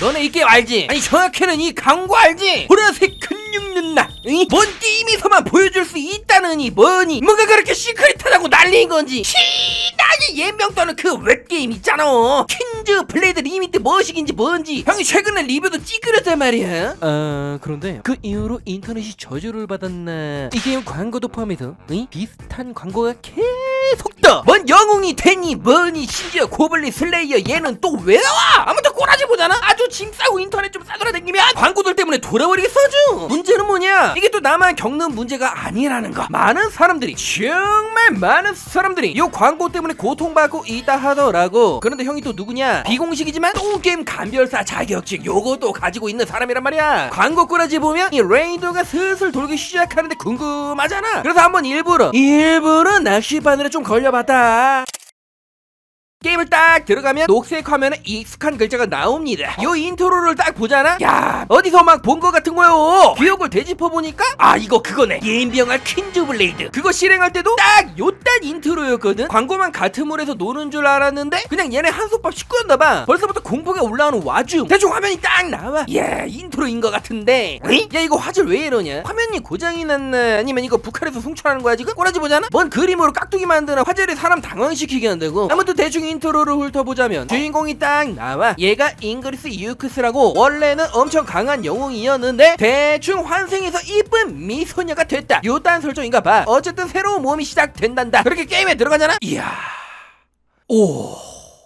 너네 이 게임 알지? 아니 정확히는 이 광고 알지? 보라색 근육 눈나 이? 뭔 게임에서만 보여줄 수 있다는 이 뭐니 뭐가 그렇게 시크릿하다고 난리인 건지 시나게 예명 떠는 그 웹게임 있잖아 퀸즈 블레이드 리미트 뭐식인지 뭔지 형이 최근에 리뷰도 찌그렸단 말이야 아 그런데 그 이후로 인터넷이 저주를 받았나 이 게임 광고도 포함해서 이? 비슷한 광고가 계속 떠 뭔 영웅이 되니 뭐니 심지어 고블린 슬레이어 얘는 또 왜 나와? 아무튼 꼬라지 보잖아. 아주 짐 싸고 인터넷 좀 싸돌아다니면 광고들 때문에 돌아버리겠어죠 문제는 뭐냐? 이게 또 나만 겪는 문제가 아니라는 거. 많은 사람들이 정말 많은 사람들이 이 광고 때문에 고통받고 있다 하더라고. 그런데 형이 또 누구냐? 비공식이지만 또 게임 감별사 자격증 요것도 가지고 있는 사람이란 말이야. 광고 꼬라지 보면 이 레이더가 슬슬 돌기 시작하는데 궁금하잖아. 그래서 한번 일부러 일부러 낚시 바늘에 좀 걸려봤다 게임을 딱 들어가면 녹색 화면에 익숙한 글자가 나옵니다. 요 인트로를 딱 보잖아? 야, 어디서 막 본 것 같은 거요. 기억을 되짚어 보니까 아 이거 그거네. 예인병할 퀸즈 블레이드. 그거 실행할 때도 딱 요딴 인트로였거든. 광고만 같은 물에서 노는 줄 알았는데 그냥 얘네 한솥밥 식구였나 봐. 벌써부터 공포가 올라오는 와중 대충 화면이 딱 나와. 야, 인트로인 것 같은데. 에이? 야 이거 화질 왜 이러냐? 화면이 고장이 났나? 아니면 이거 북한에서 송출하는 거야 지금? 꼬라지 보잖아? 뭔 그림으로 깍두기 만드나 화질이 사람 당황시키게 한다고. 아무튼 대충 인트로를 훑어보자면 주인공이 딱 나와 얘가 잉그리스 유크스라고 원래는 엄청 강한 영웅이었는데 대충 환생해서 이쁜 미소녀가 됐다. 요딴 설정인가 봐. 어쨌든 새로운 모험이 시작된단다. 그렇게 게임에 들어가잖아? 이야. 오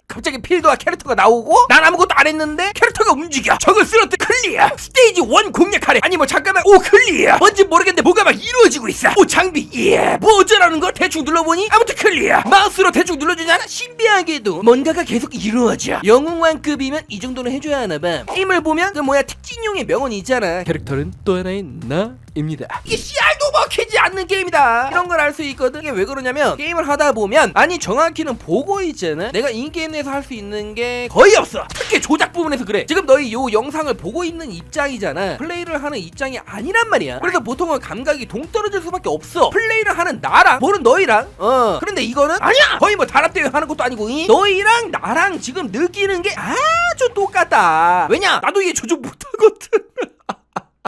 갑자기 필드와 캐릭터가 나오고 난 아무것도 안 했는데 캐릭터가 움직여. 적을 쓰러뜨 클리어. 스테이지 1 공략하래. 아니 뭐 잠깐만. 오 클리어. 뭔지 모르겠는데 뭐가 막 이루어지고 있어. 오 장비. 예뭐 어쩌라는 걸 대충 눌러보니 아무튼 클리어. 마우스로 대충 눌러주잖아 신비하게도 뭔가가 계속 이루어져. 영웅왕급이면 이 정도는 해줘야 하나봐. 게임을 보면 그 뭐야? 특징용의 명언이 있잖아. 캐릭터는 또 하나의 나입니다. 이게 씨알도 먹히지 않는 게임이다. 이런 걸 알 수 있거든. 이게 왜 그러냐면 게임을 하다 보면 아니 정확히는 보고 있잖아 내가 인게임 내에서 할 수 있는 게 거의 없어. 특히 조작 부분에서 그래. 지금 너희 요 영상을 보고 있는 입장이잖아. 플레이를 하는 입장이 아니란 말이야. 그래서 보통은 감각이 동떨어질 수밖에 없어. 플레이를 하는 나랑 모른 너희랑. 어. 그런데 이거는 아니야! 거의 뭐 단합대회 하는 것도 아니고 이? 너희랑 나랑 지금 느끼는 게 아주 똑같다 왜냐? 나도 얘 조작 못하거든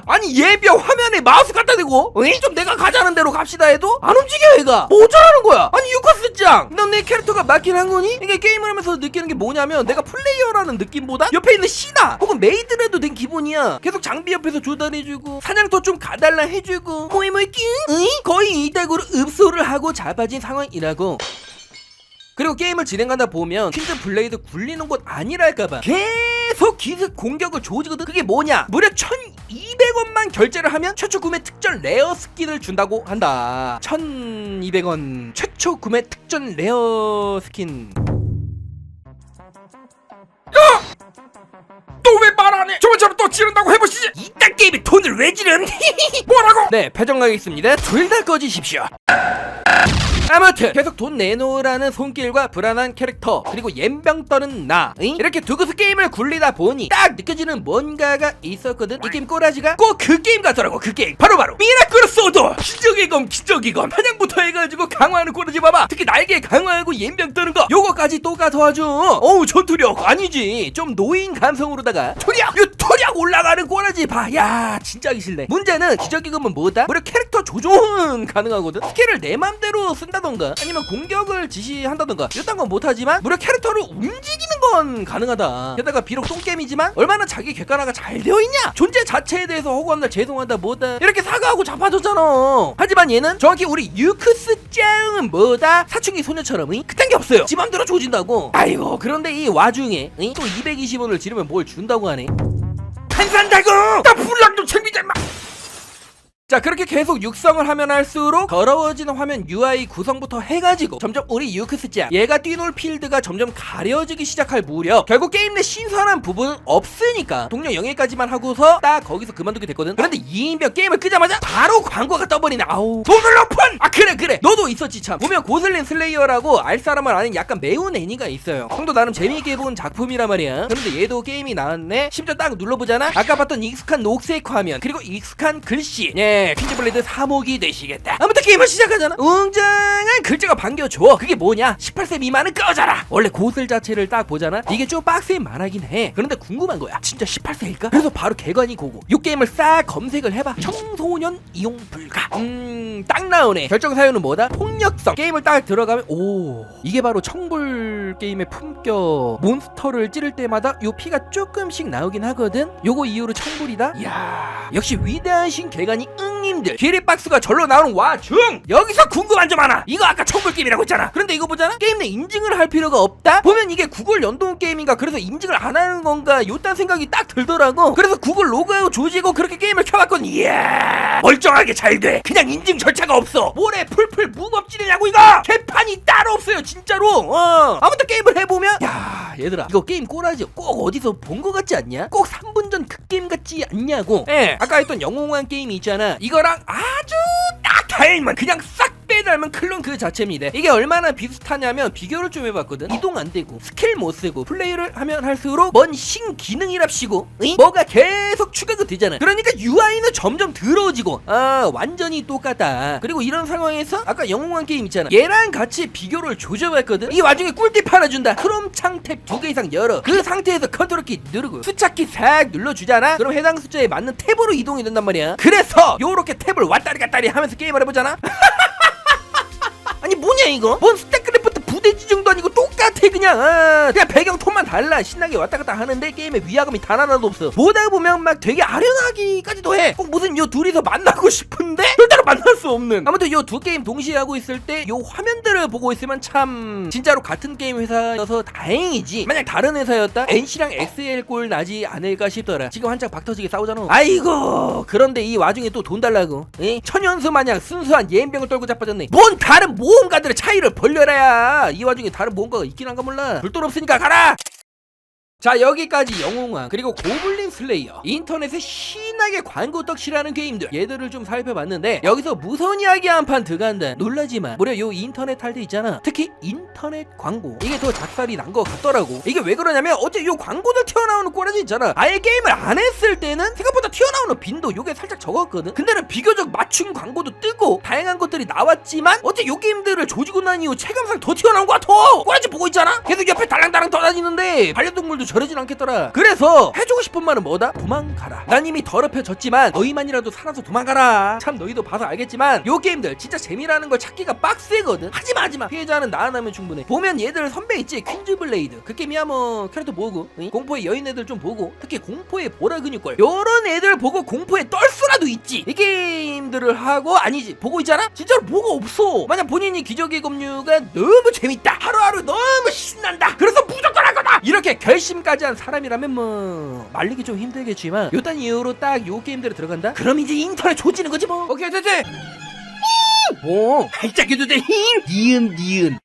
아니 예병 화면에 마우스 갖다 대고 어이? 좀 내가 가자는 대로 갑시다 해도 안 움직여 얘가. 뭐 어쩌라는 거야. 아니 유커스짱. 넌 내 캐릭터가 맞긴 한 거니? 이게 게임을 하면서 느끼는 게 뭐냐면 내가 플레이어라는 느낌보다 옆에 있는 신하 혹은 메이드라도 된 기분이야. 계속 장비 옆에서 조달해주고 사냥터 좀 가달라 해주고 뭐이 뭐이 끼. 어이? 거의 이따구로 읍소를 하고 잡아진 상황이라고. 그리고 게임을 진행하다 보면 퀸즈 블레이드 굴리는 곳 아니랄까봐 계속 기습 공격을 조지거든. 그게 뭐냐? 무려 1200원만 결제를 하면 최초 구매 특전 레어 스킨을 준다고 한다 1200원 최초 구매 특전 레어 스킨 또 왜 말 안 해? 저번처럼 또 지른다고 해보시지. 이딴 게임에 돈을 왜 지름 뭐라고? 네 배정가겠습니다 둘 다 꺼지십시오 아무튼 계속 돈 내놓으라는 손길과 불안한 캐릭터 그리고 옌병 떠는 나 응? 이렇게 두고서 게임을 굴리다 보니 딱 느껴지는 뭔가가 있었거든. 이 게임 꼬라지가 꼭 그 게임 같더라고 그 게임. 바로바로. 미라클 소드! 기적의 검 기적의 검. 사냥부터 해가지고 강화하는 꼬라지 봐봐. 특히 날개 강화하고 옌병 떠는 거. 요거까지 또가 도와줘. 어우 전투력. 아니지. 좀 노인 감성으로다가. 토력! 요 토력 올라가는 꼬라지 봐야 진짜 싫네. 문제는 검은 뭐다? 무려 캐릭터 조종은 가능하거든? 스킬을 내 맘대로 쓴다던가 아니면 공격을 지시한다던가 이딴 건 못하지만 무려 캐릭터를 움직이는 건 가능하다. 게다가 비록 똥게임이지만 얼마나 자기 객관화가 잘 되어 있냐? 존재 자체에 대해서 허구한 날 죄송하다 뭐다 이렇게 사과하고 자빠졌잖아. 하지만 얘는 정확히 우리 유크스 짱은 뭐다? 사춘기 소녀처럼 이? 그딴 게 없어요. 지 맘대로 조진다고. 아이고 그런데 이 와중에 이? 또 220원을 지르면 뭘 준다고 하네 안 산다고 나좀 챙기자 임마. 자 그렇게 계속 육성을 하면 할수록 더러워지는 화면 UI 구성부터 해가지고 점점 우리 유크스짱 얘가 뛰놀 필드가 점점 가려지기 시작할 무렵 결국 게임 내 신선한 부분은 없으니까 동료 영예까지만 하고서 딱 거기서 그만두게 됐거든. 그런데 2인병 게임을 끄자마자 바로 광고가 떠버리네. 아우. 돈을 높은! 아 그래 그래. 너도 있었지 참. 보면 고슬린 슬레이어라고 알 사람을 아는 약간 매운 애니가 있어요. 형도 나름 재미있게 본 작품이란 말이야. 그런데 얘도 게임이 나왔네. 심지어 딱 눌러보잖아? 아까 봤던 익숙한 녹색 화면 그리고 익숙한 글씨. 예예 퀸즈블레이드 3호기 되시겠다. 아무튼 게임을 시작하잖아. 웅장한 글자가 반겨줘. 그게 뭐냐? 18세 미만은 꺼져라. 원래 고슬 자체를 딱 보잖아? 이게 좀 빡세게 말하긴 해. 그런데 궁금한 거야. 진짜 18세일까? 그래서 바로 개관이 고고. 요 게임을 싹 검색을 해봐. 청소년 이용 불가. 음딱 나오네. 결정 사유는 뭐다? 폭력성. 게임을 딱 들어가면 오 이게 바로 청불 게임의 품격. 몬스터를 찌를 때마다 요 피가 조금씩 나오긴 하거든? 요거 이후로 청불이다? 이야 역시 위대하신 개간이 응 님들 기립박수가 절로 나오는 와중 여기서 궁금한 점 하나. 이거 아까 청불 게임이라고 했잖아. 그런데 이거 보잖아. 게임 내 인증을 할 필요가 없다? 보면 이게 구글 연동 게임인가? 그래서 인증을 안 하는 건가? 요딴 생각이 딱 들더라고. 그래서 구글 로그아웃 조지고 그렇게 게임을 켜봤건 이야 멀쩡하게 잘 돼. 그냥 인증 절차가 없어. 뭐래 풀풀 무법지느냐고 이거! 개판이 따로 없어요 진짜로. 어. 아무튼 게임을 해보면 야 얘들아 이거 게임 꼬라지 꼭 어디서 본 거 같지 않냐? 꼭 3분 전 그 게임 같지 않냐고. 예 아까 했던 영웅한 게임이 있잖아. 이거 랑 아주 딱 닮은 그냥 싹 빼닮은 클론 그 자체입니다. 이게 얼마나 비슷하냐면 비교를 좀 해봤거든. 이동 안 되고 스킬 못 쓰고 플레이를 하면 할수록 뭔 신기능이랍시고 응? 뭐가 계속 추가가 되잖아 그러니까 UI는 점점 더러워지고 아 완전히 똑같다. 그리고 이런 상황에서 아까 영웅한 게임 있잖아. 얘랑 같이 비교를 조져봤거든. 이 와중에 꿀팁 하나 준다. 크롬 창탭 두 개 이상 열어. 그 상태에서 컨트롤 키 누르고 숫자키 싹 눌러주잖아. 그럼 해당 숫자에 맞는 탭으로 이동이 된단 말이야. 그래서 요렇게 탭을 왔다리 갔다리 하면서 게임을 해보잖아 뭐냐 이거? 뭔 스태크래프트 부대 지 정도 아니고 똑같아 그냥. 아, 그냥 배경 톤만 달라. 신나게 왔다 갔다 하는데 게임에 위화감이 단 하나도 없어. 보다 보면 막 되게 아련하기까지도 해꼭 무슨 요 둘이서 만나고 싶은데? 절대로 만날 수 없는. 아무튼 요 두 게임 동시에 하고 있을 때 요 화면들을 보고 있으면 참 진짜로 같은 게임 회사여서 다행이지. 만약 다른 회사였다? NC랑 XL 꼴 나지 않을까 싶더라. 지금 한창 박터지게 싸우잖아. 아이고 그런데 이 와중에 또 돈 달라고. 에? 천연수 마냥 순수한 예인병을 떨고 자빠졌네. 뭔 다른 모험가들의 차이를 벌려라야. 이 와중에 다른 모험가가 있긴 한가 몰라. 불돈 없으니까 가라 자 여기까지 영웅왕 그리고 고블린 슬레이어. 인터넷에 신나게 광고 떡칠하는 게임들 얘들을 좀 살펴봤는데 여기서 무선 이야기 한 판 들어간다. 놀라지마 무려 요 인터넷 할 때 있잖아. 특히 인터넷 광고. 이게 더 작살이 난 것 같더라고. 이게 왜 그러냐면 어째 요 광고들 튀어나오는 꼬라지 있잖아. 아예 게임을 안 했을 때는 생각보다 튀어나오는 빈도 요게 살짝 적었거든. 근데는 비교적 맞춤 광고도 뜨고 다양한 것들이 나왔지만 어째 요 게임들을 조지고 난 이후 체감상 더 튀어나온 것 같아. 꼬라지 보고 있잖아. 계속 옆에 달랑달랑 떠다니는데 반려동물도 저러진 않겠더라. 그래서 해주고 싶은 말은 뭐다? 도망가라. 난 이미 더럽혀졌지만 너희만이라도 살아서 도망가라. 참 너희도 봐서 알겠지만 요 게임들 진짜 재미라는 걸 찾기가 빡세거든. 하지마 하지마. 피해자는 나아나면 충분해. 보면 얘들 선배 있지? 퀸즈블레이드. 그 게임이야 뭐 캐릭터 보고 응? 공포의 여인 애들 좀 보고 특히 공포의 보라 근육걸. 요런 애들 보고 공포에 떨 수라도 있지. 이 게임들을 하고 아니지. 보고 있잖아? 진짜로 뭐가 없어. 만약 본인이 기적의 검류가 너무 재밌다. 하루하루 너무 신난다. 그래서 이렇게 결심까지 한 사람이라면 뭐 말리기 좀 힘들겠지만 요딴 이유로 딱 요 게임들에 들어간다? 그럼 이제 인터넷 조지는 거지 뭐 오케이 됐지 뭐? 살짝 해도 돼? 니은 니은